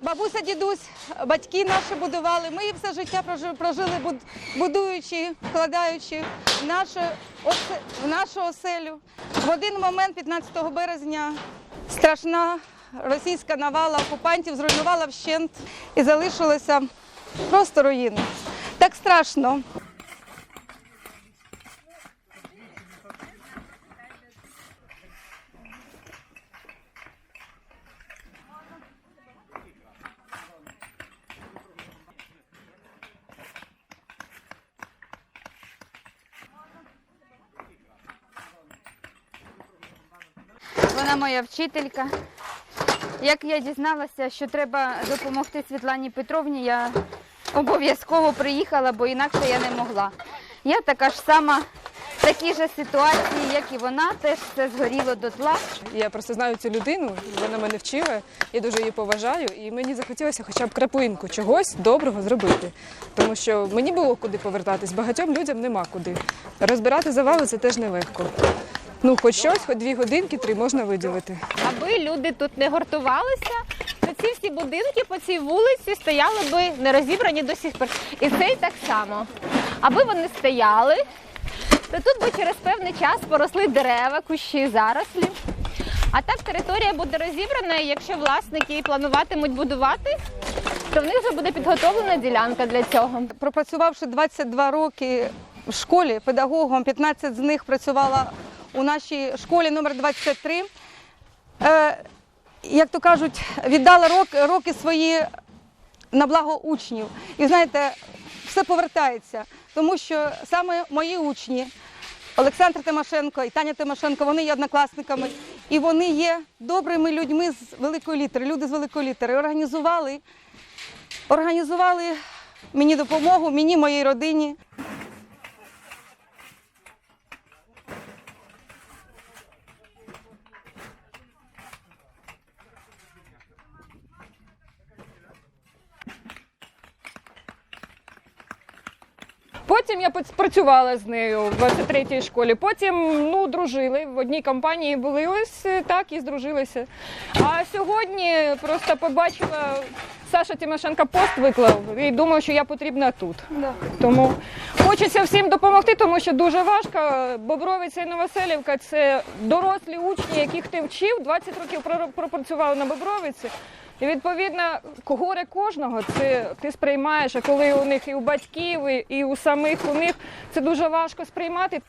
Бабуся, дідусь, батьки наші будували. Ми все життя прожили, будуючи, вкладаючи в нашу, в нашу оселю. В один момент, 15 березня, страшна російська навала окупантів зруйнувала вщент і залишилося просто руїни. Так страшно. Вона моя вчителька. Як я дізналася, що треба допомогти Світлані Петровні, я обов'язково приїхала, бо інакше я не могла. Я така ж сама, в такій же ситуації, як і вона, теж все згоріло дотла. Я просто знаю цю людину, вона мене вчила, я дуже її поважаю, і мені захотілося хоча б краплинку чогось доброго зробити. Тому що мені було куди повертатись, багатьом людям нема куди. Розбирати завали це теж нелегко. Ну, хоч щось, хоч дві годинки, три можна виділити. Аби люди тут не гуртувалися, то ці всі будинки по цій вулиці стояли би не розібрані до сих пір. І цей так само. Аби вони стояли, то тут би через певний час поросли дерева, кущі, зарослі. А так територія буде розібрана, і якщо власники плануватимуть будувати, то в них вже буде підготовлена ділянка для цього. Пропрацювавши 22 роки в школі педагогом, 15 з них працювала у нашій школі номер 23. Е, як то кажуть, віддала рок, роки свої на благо учнів. І знаєте, все повертається, тому що саме мої учні, Олександр Тимошенко і Таня Тимошенко, вони є однокласниками, і вони є добрими людьми з великої літери, люди з великої літери. Організували організували мені допомогу, мені, моїй родині. Потім я працювала з нею в 23-й школі. Потім ну, дружили. В одній компанії були ось е, так і здружилися. А сьогодні просто побачила Саша Тимошенко пост виклав і думаю, що я потрібна тут. Тому хочеться всім допомогти, тому що дуже важко. Бобровиця і Новоселівка це дорослі учні, яких ти вчив, 20 років пропрацювали на Бобровиці. І відповідно, горе кожного це ти сприймаєш, а коли у них і у батьків, і, у самих у них це дуже важко сприймати.